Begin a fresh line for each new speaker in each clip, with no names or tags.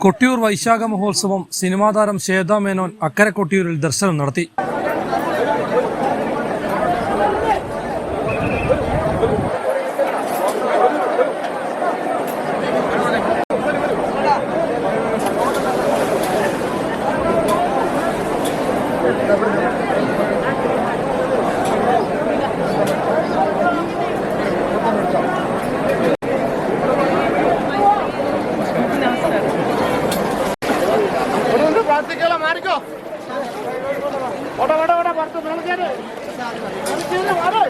കൊട്ടിയൂർ വൈശാഖ മഹോത്സവം സിനിമാ താരം ശ്വേത മേനോൻ അക്കരെ കൊട്ടിയൂരിൽ ദർശനം നടത്തി.
പ്രാർത്ഥിക്കാലോ മാറിക്കോ. ഓടാ ഓടാ ഓടാ പുറത്ത് മാറേ.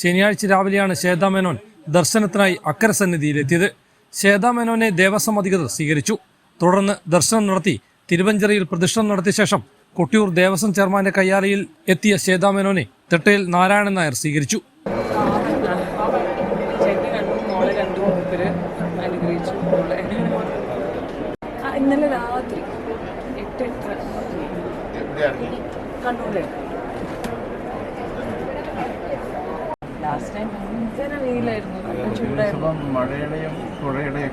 ശനിയാഴ്ച രാവിലെയാണ് ശ്വേതാ മേനോൻ ദർശനത്തിനായി അക്കര സന്നിധിയിലെത്തിയത് ശ്വേതാ മേനോനെ ദേവസ്വം അധികൃതർ സ്വീകരിച്ചു. തുടർന്ന് ദർശനം നടത്തി തിരുവഞ്ചിറയിൽ പ്രതിഷ്ഠം നടത്തിയ ശേഷം കൊട്ടിയൂർ ദേവസ്വം ചെയർമാന്റെ കയ്യാലയിൽ എത്തിയ ശ്വേതാ മേനോനെ തിട്ടയിൽ നാരായണൻ നായർ സ്വീകരിച്ചു.
ഇന്നലെ രാത്രി എട്ട് എട്ടര ലാസ്റ്റ് ടൈം ഭയങ്കര വെയിലായിരുന്നു. നല്ല ചൂടായിരുന്നു.
മഴയുടെയും പുഴയുടെയും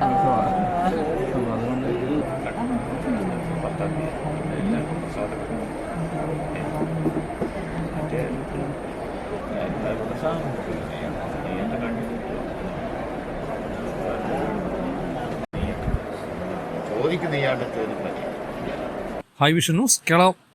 ചോദിക്കുന്ന ഇയാളുടെ ചോദ്യം മതി
ഹൈ വിഷൻ ന്യൂസ് കേരളം